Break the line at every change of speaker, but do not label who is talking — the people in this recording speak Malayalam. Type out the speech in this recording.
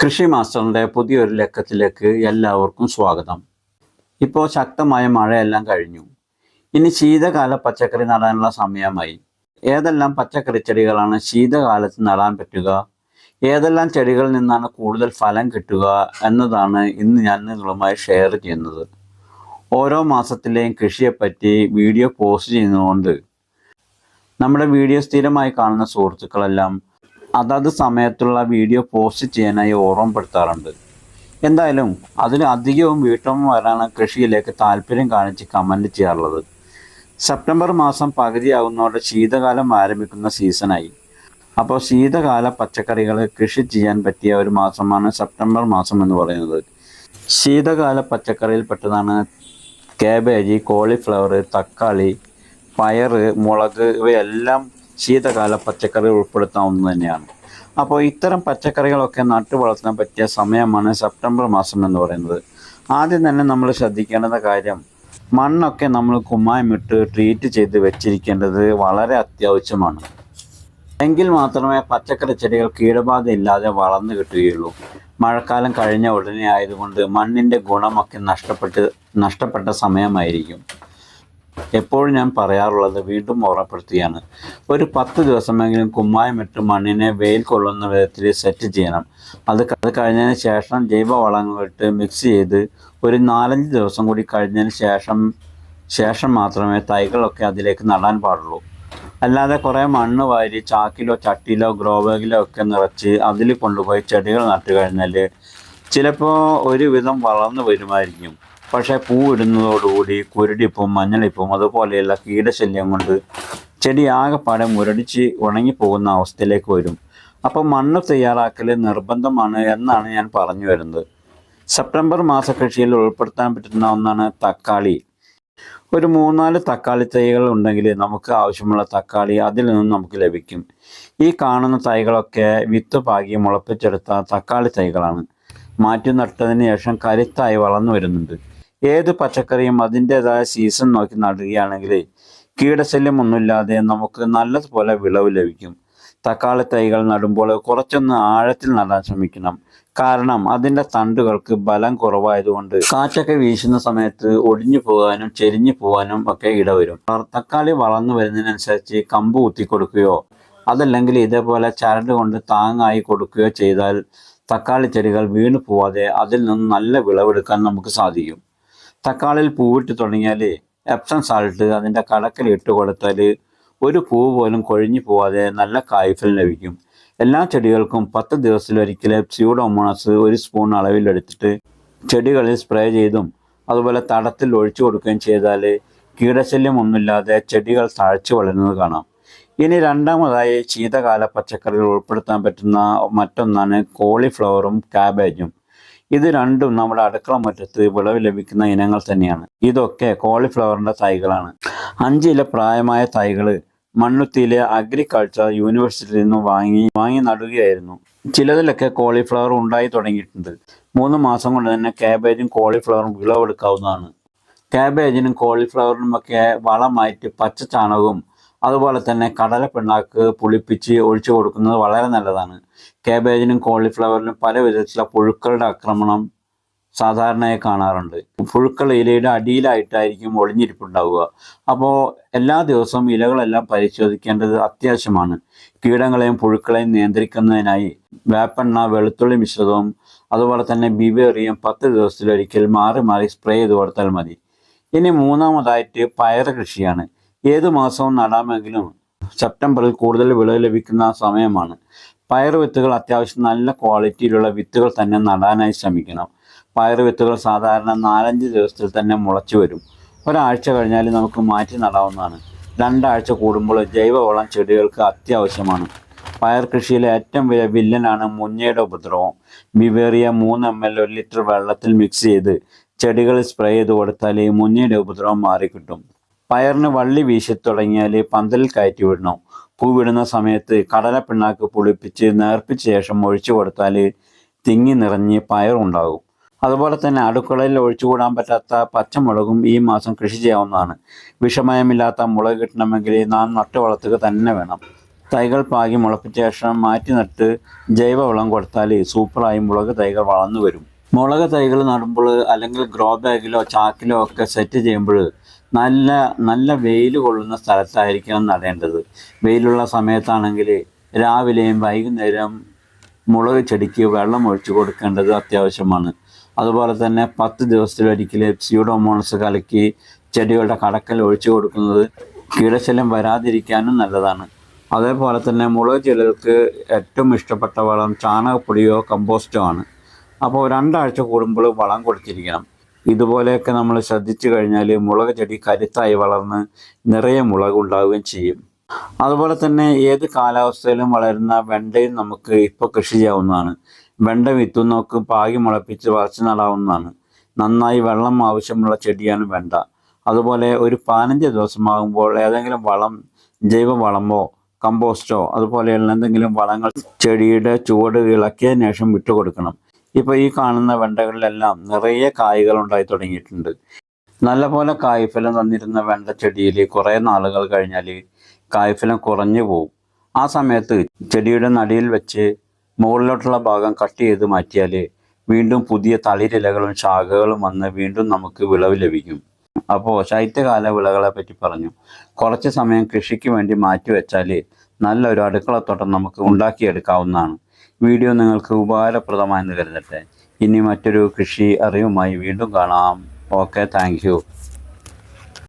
കൃഷി മാസ്റ്ററിന്റെ പുതിയൊരു ലക്കത്തിലേക്ക് എല്ലാവർക്കും സ്വാഗതം. ഇപ്പോൾ ശക്തമായ മഴയെല്ലാം കഴിഞ്ഞു. ഇനി ശീതകാല പച്ചക്കറി നടാനുള്ള സമയമായി. ഏതെല്ലാം പച്ചക്കറി ചെടികളാണ് ശീതകാലത്ത് നടാൻ പറ്റുക? ഏതെല്ലാം ചെടികളിൽ നിന്നാണ് കൂടുതൽ ഫലം കിട്ടുക എന്നതാണ് ഇന്ന് ഞാൻ നിങ്ങളുമായി ഷെയർ ചെയ്യുന്നത്. ഓരോ മാസത്തിലെയും കൃഷിയെപ്പറ്റി വീഡിയോ പോസ്റ്റ് ചെയ്യുന്നതുകൊണ്ട് നമ്മുടെ വീഡിയോ സ്ഥിരമായി കാണുന്ന സുഹൃത്തുക്കളെല്ലാം അതത് സമയത്തുള്ള വീഡിയോ പോസ്റ്റ് ചെയ്യാനായി ഓർമ്മപ്പെടുത്താറുണ്ട്. എന്തായാലും അതിൽ അധികവും വീട്ടമ്മമാരാണ് കൃഷിയിലേക്ക് താല്പര്യം കാണിച്ച് കമന്റ് ചെയ്യാറുള്ളത്. സെപ്റ്റംബർ മാസം പകുതിയാകുന്നതോടെ ശീതകാലം ആരംഭിക്കുന്ന സീസണായി. അപ്പോൾ ശീതകാല പച്ചക്കറികൾ കൃഷി ചെയ്യാൻ പറ്റിയ ഒരു മാസമാണ് സെപ്റ്റംബർ മാസം എന്ന് പറയുന്നത്. ശീതകാല പച്ചക്കറിയിൽപ്പെട്ടതാണ് കാബേജ് കോളിഫ്ലവർ തക്കാളി പയർ മുളക് ഇവയെല്ലാം ശീതകാല പച്ചക്കറി ഉൾപ്പെടുത്താവുന്ന തന്നെയാണ്. അപ്പോൾ ഇത്തരം പച്ചക്കറികളൊക്കെ നട്ടു വളർത്താൻ പറ്റിയ സമയമാണ് സെപ്റ്റംബർ മാസം എന്ന് പറയുന്നത്. ആദ്യം തന്നെ നമ്മൾ ശ്രദ്ധിക്കേണ്ട കാര്യം മണ്ണൊക്കെ നമ്മൾ കുമ്മായമിട്ട് ട്രീറ്റ് ചെയ്ത് വെച്ചിരിക്കേണ്ടത് വളരെ അത്യാവശ്യമാണ്. എങ്കിൽ മാത്രമേ പച്ചക്കറി ചെടികൾ കീടബാധ ഇല്ലാതെ വളർന്നു കിട്ടുകയുള്ളൂ. മഴക്കാലം കഴിഞ്ഞ ഉടനെ ആയതുകൊണ്ട് മണ്ണിന്റെ ഗുണമൊക്കെ നഷ്ടപ്പെട്ട് നഷ്ടപ്പെട്ട സമയമായിരിക്കും. എപ്പോഴും ഞാൻ പറയാറുള്ളത് വീണ്ടും ഓർമ്മപ്പെടുത്തുകയാണ്. ഒരു പത്ത് ദിവസമെങ്കിലും കുമ്മായമിട്ട് മണ്ണിനെ വെയിൽ കൊള്ളുന്ന വിധത്തിൽ സെറ്റ് ചെയ്യണം. അത് അത് കഴിഞ്ഞതിന് ശേഷം ജൈവവളങ്ങളിട്ട് മിക്സ് ചെയ്ത് ഒരു നാലഞ്ച് ദിവസം കൂടി കഴിഞ്ഞതിന് ശേഷം ശേഷം മാത്രമേ തൈകളൊക്കെ അതിലേക്ക് നടാൻ പാടുള്ളൂ. അല്ലാതെ കുറേ മണ്ണ് വാരി ചാക്കിലോ ചട്ടിയിലോ ഗ്രോ ബാഗിലോ ഒക്കെ നിറച്ച് അതിൽ കൊണ്ടുപോയി ചെടികൾ നട്ടു കഴിഞ്ഞാൽ ചിലപ്പോൾ ഒരുവിധം വളർന്നു വരുമായിരിക്കും. പക്ഷേ പൂവിടുന്നതോടുകൂടി കുരുടിപ്പും മഞ്ഞളിപ്പും അതുപോലെയുള്ള കീടശല്യം കൊണ്ട് ചെടി ആകെപ്പാടെ മുരടിച്ച് ഉണങ്ങിപ്പോകുന്ന അവസ്ഥയിലേക്ക് വരും. അപ്പോൾ മണ്ണ് തയ്യാറാക്കൽ നിർബന്ധമാണ് എന്നാണ് ഞാൻ പറഞ്ഞു വരുന്നത്. സെപ്റ്റംബർ മാസ കൃഷിയിൽ ഉൾപ്പെടുത്താൻ പറ്റുന്ന ഒന്നാണ് തക്കാളി. ഒരു മൂന്നാൽ തക്കാളി തൈകൾ ഉണ്ടെങ്കിൽ നമുക്ക് ആവശ്യമുള്ള തക്കാളി അതിൽ നിന്നും നമുക്ക് ലഭിക്കും. ഈ കാണുന്ന തൈകളൊക്കെ വിത്ത് പാകി മുളപ്പിച്ചെടുത്ത തക്കാളി തൈകളാണ്. മാറ്റി നട്ടതിന് ശേഷം കരുത്തായി വളർന്നു വരുന്നുണ്ട്. ഏത് പച്ചക്കറിയും അതിന്റെതായ സീസൺ നോക്കി നടുകയാണെങ്കിൽ കീടശല്യം ഒന്നുമില്ലാതെ നമുക്ക് നല്ലതുപോലെ വിളവ് ലഭിക്കും. തക്കാളി തൈകൾ നടുമ്പോൾ കുറച്ചൊന്ന് ആഴത്തിൽ നടാൻ ശ്രമിക്കണം. കാരണം അതിന്റെ തണ്ടുകൾക്ക് ബലം കുറവായതുകൊണ്ട് കാറ്റൊക്കെ വീശുന്ന സമയത്ത് ഒടിഞ്ഞു പോകാനും ചെരിഞ്ഞു പോകാനും ഒക്കെ ഇടവരും. തക്കാളി വളർന്നു വരുന്നതിനനുസരിച്ച് കമ്പ് കുത്തി കൊടുക്കുകയോ അതല്ലെങ്കിൽ ഇതേപോലെ ചരട് കൊണ്ട് താങ്ങായി കൊടുക്കുകയോ ചെയ്താൽ തക്കാളി ചെടികൾ വീണു പോവാതെ അതിൽ നിന്ന് നല്ല വിളവെടുക്കാൻ നമുക്ക് സാധിക്കും. തക്കാളിയിൽ പൂവിട്ട് തുടങ്ങിയാൽ എപ്സം സാൾട്ട് അതിന്റെ കടക്കിൽ ഇട്ട് കൊടുത്താൽ ഒരു പൂവ് പോലും കൊഴിഞ്ഞു പോവാതെ നല്ല കായ്ഫൽ ലഭിക്കും. എല്ലാ ചെടികൾക്കും പത്ത് ദിവസത്തിലൊരിക്കൽ സ്യൂഡോമോണസ് ഒരു സ്പൂൺ അളവിലെടുത്തിട്ട് ചെടികളിൽ സ്പ്രേ ചെയ്തും അതുപോലെ തടത്തിൽ ഒഴിച്ചു കൊടുക്കുകയും ചെയ്താൽ കീടശല്യം ഒന്നുമില്ലാതെ ചെടികൾ തഴച്ചു വളരുന്നത് കാണാം. ഇനി രണ്ടാമതായി ശീതകാല പച്ചക്കറികൾ ഉൾപ്പെടുത്താൻ പറ്റുന്ന മറ്റൊന്നാണ് കോളിഫ്ലവറും കാബേജും ഇത് രണ്ടും നമ്മുടെ അടുക്കള മുറ്റത്ത് വിളവ് ലഭിക്കുന്ന ഇനങ്ങൾ തന്നെയാണ്. ഇതൊക്കെ കോളിഫ്ലവറിന്റെ തൈകളാണ്. അഞ്ചില പ്രായമായ തൈകൾ മണ്ണുത്തിയിലെ അഗ്രികൾച്ചർ യൂണിവേഴ്സിറ്റിയിൽ നിന്നും വാങ്ങി വാങ്ങി നടുകയായിരുന്നു. ചിലതിലൊക്കെ കോളിഫ്ലവർ ഉണ്ടായി തുടങ്ങിയിട്ടുണ്ട്. മൂന്ന് മാസം കൊണ്ട് തന്നെ കാബേജും കോളിഫ്ലവറും വിളവെടുക്കാവുന്നതാണ്. കാബേജിനും കോളിഫ്ലവറിനും ഒക്കെ വളമായിട്ട് പച്ച ചാണകവും അതുപോലെ തന്നെ കടല പിണ്ണാക്ക് പുളിപ്പിച്ച് ഒഴിച്ചു കൊടുക്കുന്നത് വളരെ നല്ലതാണ്. കാബേജിനും കോളിഫ്ലവറിനും പല വിധത്തിലുള്ള പുഴുക്കളുടെ ആക്രമണം സാധാരണയായി കാണാറുണ്ട്. പുഴുക്കൾ ഇലയുടെ അടിയിലായിട്ടായിരിക്കും ഒളിഞ്ഞിരിപ്പുണ്ടാവുക. അപ്പോൾ എല്ലാ ദിവസവും ഇലകളെല്ലാം പരിശോധിക്കേണ്ടത് അത്യാവശ്യമാണ്. കീടങ്ങളെയും പുഴുക്കളെയും നിയന്ത്രിക്കുന്നതിനായി വേപ്പെണ്ണ വെളുത്തുള്ളി മിശ്രിതവും അതുപോലെ തന്നെ ബിവേറിയും പത്ത് ദിവസത്തിലൊരിക്കൽ മാറി മാറി സ്പ്രേ ചെയ്ത് കൊടുത്താൽ മതി. ഇനി മൂന്നാമതായിട്ട് പയർ കൃഷിയാണ്. ഏതു മാസവും നടാമെങ്കിലും സെപ്റ്റംബറിൽ കൂടുതൽ വിളവ് ലഭിക്കുന്ന സമയമാണ്. പയർ വിത്തുകൾ അത്യാവശ്യം നല്ല ക്വാളിറ്റിയിലുള്ള വിത്തുകൾ തന്നെ നടാനായി ശ്രമിക്കണം. പയർ വിത്തുകൾ സാധാരണ നാലഞ്ച് ദിവസത്തിൽ തന്നെ മുളച്ചു വരും. ഒരാഴ്ച കഴിഞ്ഞാൽ നമുക്ക് മാറ്റി നടാവുന്നതാണ്. രണ്ടാഴ്ച കൂടുമ്പോൾ ജൈവവളം ചെടികൾക്ക് അത്യാവശ്യമാണ്. പയർ കൃഷിയിലെ ഏറ്റവും വലിയ വില്ലനാണ് മുഞ്ഞയുടെ ഉപദ്രവം. ബിവേറിയ മൂന്ന് എം എൽ ഒരു ലിറ്റർ വെള്ളത്തിൽ മിക്സ് ചെയ്ത് ചെടികൾ സ്പ്രേ ചെയ്ത് കൊടുത്താൽ ഈ മുഞ്ഞയുടെ ഉപദ്രവം മാറിക്കിട്ടും. പയറിന് വള്ളി വീശി തുടങ്ങിയാൽ പന്തൽ കയറ്റി വിടണം. പൂവിടുന്ന സമയത്ത് കടല പിണ്ണാക്ക് പുളിപ്പിച്ച് നേർപ്പിച്ച ശേഷം ഒഴിച്ചു കൊടുത്താൽ തിങ്ങി നിറഞ്ഞ് പയറുണ്ടാകും അതുപോലെ തന്നെ അടുക്കളയിൽ ഒഴിച്ചുകൂടാൻ പറ്റാത്ത പച്ചമുളകും ഈ മാസം കൃഷി ചെയ്യാവുന്നതാണ്. വിഷമയമില്ലാത്ത മുളക് കിട്ടണമെങ്കിൽ നാം നട്ടു വളർത്തുക തന്നെ വേണം. തൈകൾ പാകി മുളപ്പിച്ച ശേഷം മാറ്റി നട്ട് ജൈവവളം കൊടുത്താൽ സൂപ്പറായി മുളക് തൈകൾ വളർന്നു വരും. മുളക് തൈകൾ നടുമ്പോൾ അല്ലെങ്കിൽ ഗ്രോ ബാഗിലോ ചാക്കിലോ ഒക്കെ സെറ്റ് ചെയ്യുമ്പോൾ നല്ല നല്ല വെയിൽ കൊള്ളുന്ന സ്ഥലത്തായിരിക്കണം നടേണ്ടത്. വെയിലുള്ള സമയത്താണെങ്കിൽ രാവിലെയും വൈകുന്നേരം മുളക് ചെടിക്ക് വെള്ളം ഒഴിച്ചു കൊടുക്കേണ്ടത് അത്യാവശ്യമാണ്. അതുപോലെ തന്നെ പത്ത് ദിവസത്തിലൊരിക്കൽ സ്യൂഡോമോണസ് കലക്കി ചെടികളുടെ കടക്കൽ ഒഴിച്ചു കൊടുക്കുന്നത് കീടശല്യം വരാതിരിക്കാനും നല്ലതാണ്. അതേപോലെ തന്നെ മുളക് ചെടികൾക്ക് ഏറ്റവും ഇഷ്ടപ്പെട്ട വളം ചാണകപ്പൊടിയോ കമ്പോസ്റ്റോ ആണ്. അപ്പോൾ രണ്ടാഴ്ച കൂടുമ്പോൾ വളം കൊടുത്തിരിക്കണം. ഇതുപോലെയൊക്കെ നമ്മൾ ശ്രദ്ധിച്ചു കഴിഞ്ഞാൽ മുളക് ചെടി കരുത്തായി വളർന്ന് നിറയെ മുളക് ഉണ്ടാവുകയും ചെയ്യും. അതുപോലെ തന്നെ ഏത് കാലാവസ്ഥയിലും വളരുന്ന വെണ്ടയും നമുക്ക് ഇപ്പോൾ കൃഷി ചെയ്യാവുന്നതാണ്. വെണ്ട വിത്തുന്നൊക്കെ പാകി മുളപ്പിച്ച് വളർച്ച നടാവുന്നതാണ് നന്നായി വെള്ളം ആവശ്യമുള്ള ചെടിയാണ് വെണ്ട. അതുപോലെ ഒരു പതിനഞ്ച് ദിവസമാകുമ്പോൾ ഏതെങ്കിലും വളം ജൈവ വളമോ കമ്പോസ്റ്റോ അതുപോലെയുള്ള എന്തെങ്കിലും വളങ്ങൾ ചെടിയുടെ ചുവട് ഇളക്കിയതിനു ശേഷം വിട്ടുകൊടുക്കണം. ഇപ്പോൾ ഈ കാണുന്ന വെണ്ടകളിലെല്ലാം നിറയെ കായ്കൾ ഉണ്ടായി തുടങ്ങിയിട്ടുണ്ട്. നല്ലപോലെ കായ്ഫലം തന്നിരുന്ന വെണ്ട ചെടിയിൽ കുറേ നാളുകൾ കഴിഞ്ഞാൽ കായ്ഫലം കുറഞ്ഞു പോകും ആ സമയത്ത് ചെടിയുടെ നടിയിൽ വെച്ച് മുകളിലോട്ടുള്ള ഭാഗം കട്ട് ചെയ്ത് മാറ്റിയാൽ വീണ്ടും പുതിയ തളിരിലകളും ശാഖകളും വന്ന് വീണ്ടും നമുക്ക് വിളവ് ലഭിക്കും. അപ്പോൾ ശൈത്യകാല വിളകളെ പറ്റി പറഞ്ഞു. കുറച്ച് സമയം കൃഷിക്ക് വേണ്ടി മാറ്റി വെച്ചാൽ നല്ലൊരു അടുക്കളത്തോട്ടം നമുക്ക് ഉണ്ടാക്കിയെടുക്കാവുന്നതാണ്. വീഡിയോ നിങ്ങൾക്ക് ഉപകാരപ്രദമായെന്ന് കരുതട്ടെ. ഇനി മറ്റൊരു കൃഷി അറിവുമായി വീണ്ടും കാണാം. Okay thank